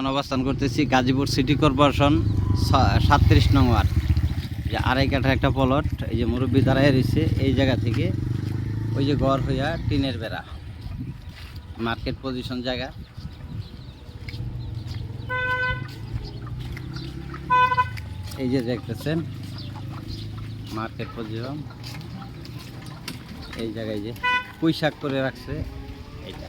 এখন অবস্থান করতেছি গাজীপুর সিটি কর্পোরেশন সাতত্রিশ নং ওয়ার্ড। যে আড়াই কাঠার একটা প্লট, এই যে মুরব্বী দাঁড়ায় রয়েছে এই জায়গা থেকে। ওই যে ঘর হইয়া টিনের বেড়া। মার্কেট পজিশন জায়গা। এই যে দেখতেছেন মার্কেট পজিশন এই জায়গায় যে পুঁই করে রাখছে, এইটা।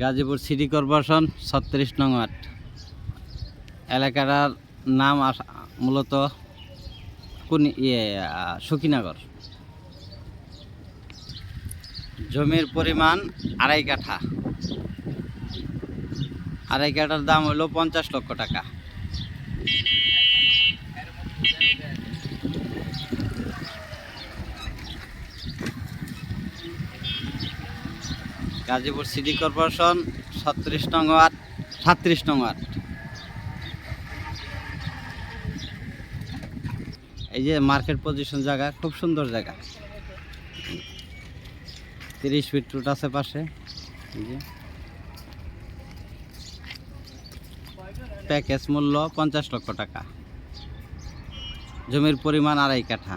গাজীপুর সিটি কর্পোরেশন ছত্রিশ নং ওয়ার্ড। এলাকাটার নাম মূলত কোন ইয়ে আহ, জমির পরিমাণ আড়াই কাঠা। আড়াই কাঠার দাম হলো পঞ্চাশ লক্ষ টাকা। গাজীপুর সিটি কর্পোরেশন ছত্রিশ নং ওয়ার্ড, সাতত্রিশ নং ওয়ার্ড। এই যে মার্কেট পজিশন জায়গা, খুব সুন্দর জায়গা। তিরিশ ফিট রুট আছে পাশে। প্যাকেজ মূল্য পঞ্চাশ লক্ষ টাকা। জমির পরিমাণ আড়াই কাঠা।